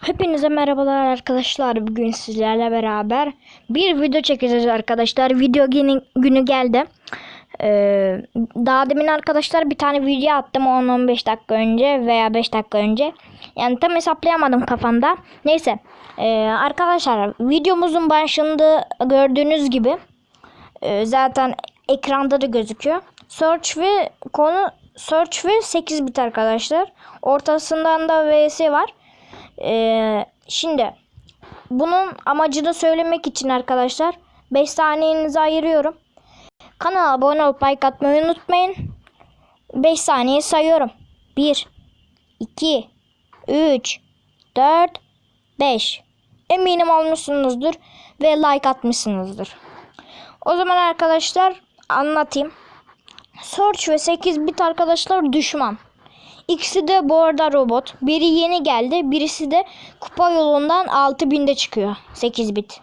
Hepinize merhabalar arkadaşlar. Bugün sizlerle beraber bir video çekeceğiz arkadaşlar. Video günü, günü geldi. Ee, daha demin arkadaşlar bir tane video attım 10-15 dakika önce veya 5 dakika önce. Yani tam hesaplayamadım kafamda. Neyse. Ee, arkadaşlar videomuzun başında gördüğünüz gibi e, zaten ekranda da gözüküyor. Search ve konu Search ve 8 bit arkadaşlar. Ortasından da VS var. Ee, şimdi bunun amacını söylemek için arkadaşlar 5 saniyenizi ayırıyorum. Kanala abone olup like atmayı unutmayın. 5 saniye sayıyorum. 1 2 3 4 5 Eminim olmuşsunuzdur ve like atmışsınızdır. O zaman arkadaşlar anlatayım. Search ve 8 bit arkadaşlar düşman. İkisi de bu arada robot. Biri yeni geldi. Birisi de kupa yolundan 6000'de çıkıyor. 8 bit.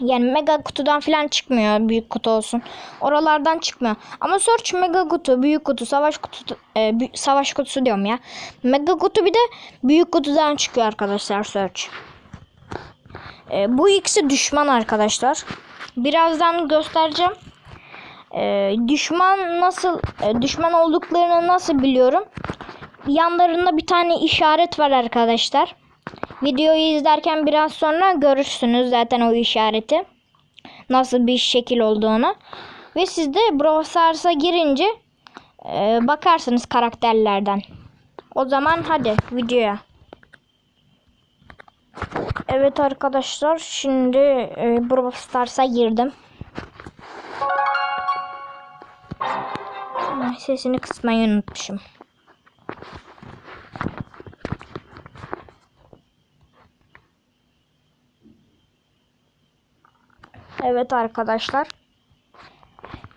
Yani mega kutudan falan çıkmıyor. Büyük kutu olsun. Oralardan çıkmıyor. Ama Search mega kutu, büyük kutu, savaş kutu, e, savaş kutusu diyorum ya. Mega kutu bir de büyük kutudan çıkıyor arkadaşlar Search. E, bu ikisi düşman arkadaşlar. Birazdan göstereceğim. E, düşman nasıl e, düşman olduklarını nasıl biliyorum? Yanlarında bir tane işaret var arkadaşlar. Videoyu izlerken biraz sonra görürsünüz zaten o işareti. Nasıl bir şekil olduğunu. Ve siz de Brawl girince e, bakarsınız karakterlerden. O zaman hadi videoya. Evet arkadaşlar şimdi e, Brawl Stars'a girdim. Ay, Sesini kısmayı unutmuşum. Evet arkadaşlar.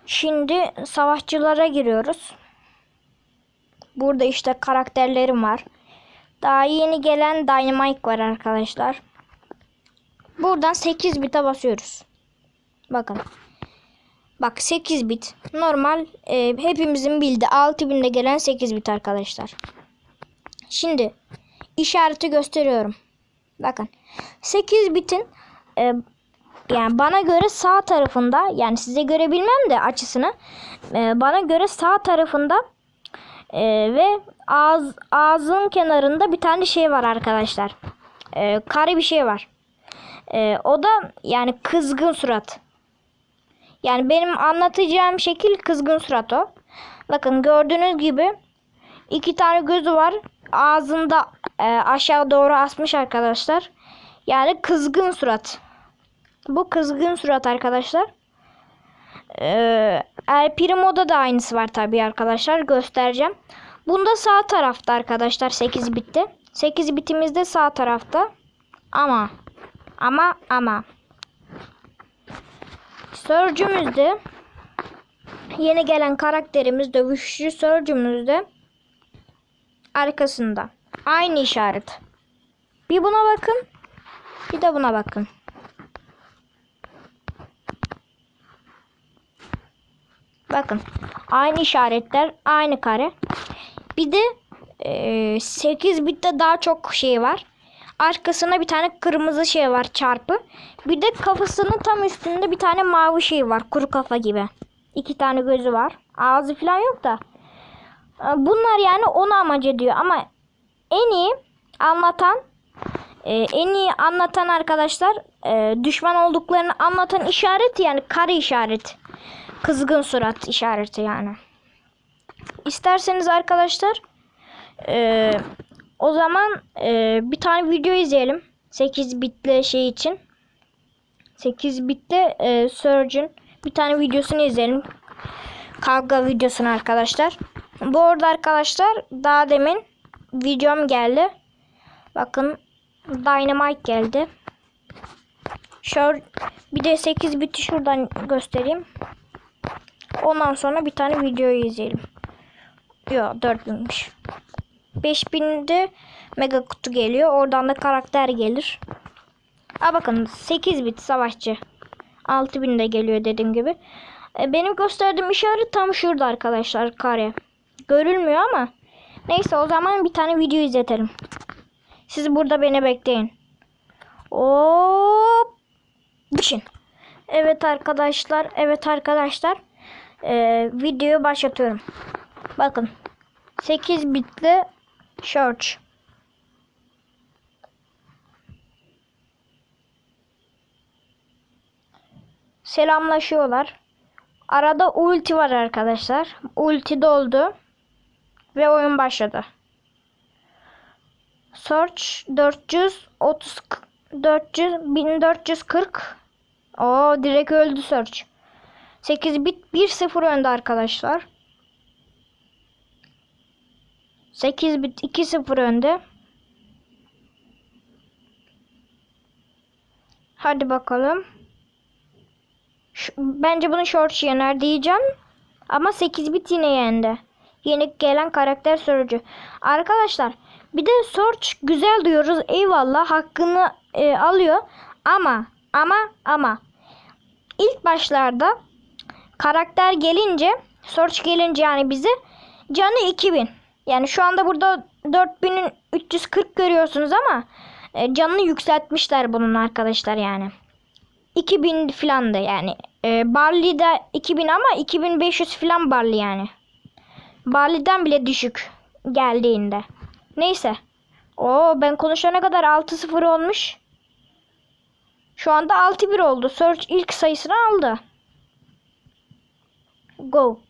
Şimdi savaşçılara giriyoruz. Burada işte karakterlerim var. Daha yeni gelen Dynamite var arkadaşlar. Buradan 8 bite basıyoruz. Bakın. Bak 8 bit. Normal e, hepimizin bildiği 6000'de gelen 8 bit arkadaşlar. Şimdi işareti gösteriyorum. Bakın. 8 bitin e, yani bana göre sağ tarafında yani size göre bilmem de açısını e, bana göre sağ tarafında e, ve ağız, ağzın kenarında bir tane şey var arkadaşlar. E, kare bir şey var. E, o da yani kızgın surat. Yani benim anlatacağım şekil kızgın surat o. Bakın gördüğünüz gibi iki tane gözü var. Ağzında e, aşağı doğru asmış arkadaşlar. Yani kızgın surat. Bu kızgın surat arkadaşlar. Ee, El Primo'da da aynısı var tabii arkadaşlar. Göstereceğim. Bunda sağ tarafta arkadaşlar 8 bitti. 8 bitimiz de sağ tarafta. Ama ama ama Surge'ümüzde yeni gelen karakterimiz dövüşçü Surge'ümüzde arkasında. Aynı işaret. Bir buna bakın. Bir de buna bakın. Bakın. Aynı işaretler. Aynı kare. Bir de e, 8 bitte daha çok şey var. Arkasına bir tane kırmızı şey var çarpı. Bir de kafasının tam üstünde bir tane mavi şey var. Kuru kafa gibi. İki tane gözü var. Ağzı falan yok da. E, Bunlar yani onu amaç ediyor. Ama en iyi anlatan e, en iyi anlatan arkadaşlar e, düşman olduklarını anlatan işaret yani kare işaret. Kızgın surat işareti yani. İsterseniz arkadaşlar e, o zaman e, bir tane video izleyelim. 8 bitli şey için. 8 bitli e, Surge'ün bir tane videosunu izleyelim. Kavga videosunu arkadaşlar. Bu arada arkadaşlar daha demin videom geldi. Bakın Dynamite geldi. Şöyle bir de 8 biti şuradan göstereyim. Ondan sonra bir tane videoyu izleyelim. Yok 4000'miş. 5000'de mega kutu geliyor. Oradan da karakter gelir. Aa bakın 8 bit savaşçı. 6000'de geliyor dediğim gibi. E, benim gösterdiğim işaret tam şurada arkadaşlar kare. Görülmüyor ama. Neyse o zaman bir tane video izletelim. Siz burada beni bekleyin. Hop. Düşün. Evet arkadaşlar. Evet arkadaşlar. Ee, videoyu başlatıyorum. Bakın. 8 bitli search. Selamlaşıyorlar. Arada ulti var arkadaşlar. Ulti doldu. Ve oyun başladı. Search 430 400 1440 O direkt öldü search. 8 bit 1-0 önde arkadaşlar. 8 bit 2-0 önde. Hadi bakalım. Şu- bence bunu short yener diyeceğim. Ama 8 bit yine yendi. Yeni gelen karakter sürücü. Arkadaşlar bir de search güzel diyoruz. Eyvallah hakkını e, alıyor. Ama ama ama ilk başlarda karakter gelince search gelince yani bize canı 2000. Yani şu anda burada 4340 görüyorsunuz ama e, canını yükseltmişler bunun arkadaşlar yani. 2000 falan da yani. E, Barley'de 2000 ama 2500 falan Barley yani. Barley'den bile düşük geldiğinde. Neyse. Oo ben konuşana kadar 6-0 olmuş. Şu anda 6-1 oldu. Search ilk sayısını aldı. Go.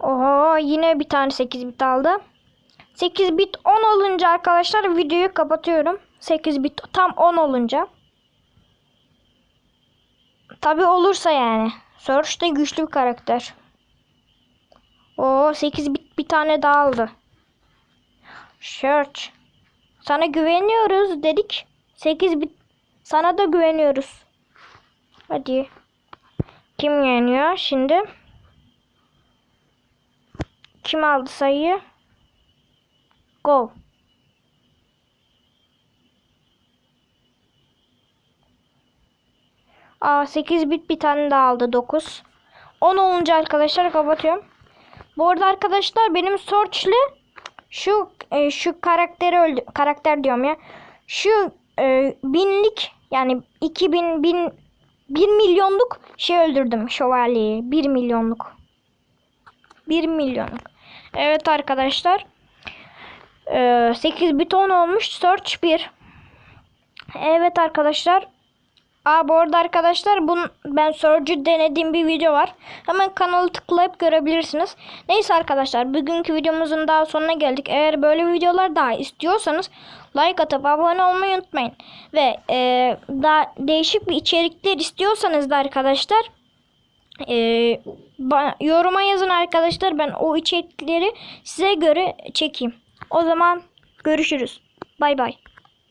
Oho yine bir tane 8 bit aldı. 8 bit 10 olunca arkadaşlar videoyu kapatıyorum. 8 bit tam 10 olunca. Tabi olursa yani. Search de güçlü bir karakter. O 8 bit bir tane daha aldı. Search. Sana güveniyoruz dedik. 8 bit. Sana da güveniyoruz. Hadi. Kim yeniyor şimdi? Kim aldı sayıyı? Go. Aa 8 bit bir tane daha aldı 9. 10 olunca arkadaşlar kapatıyorum. Bu arada arkadaşlar benim Search'le şu e, şu karakteri öldü karakter diyorum ya. Şu e, binlik yani 2000 bin 1 milyonluk şey öldürdüm şövalyeyi. 1 milyonluk. 1 milyonluk. Evet arkadaşlar. E, 8 bit 10 olmuş. Search 1. Evet arkadaşlar. Aa bu arada arkadaşlar bunun ben Surge'ü denediğim bir video var. Hemen kanalı tıklayıp görebilirsiniz. Neyse arkadaşlar bugünkü videomuzun daha sonuna geldik. Eğer böyle videolar daha istiyorsanız like atıp abone olmayı unutmayın. Ve e, daha değişik bir içerikler istiyorsanız da arkadaşlar e, yoruma yazın arkadaşlar. Ben o içerikleri size göre çekeyim. O zaman görüşürüz. Bay bay.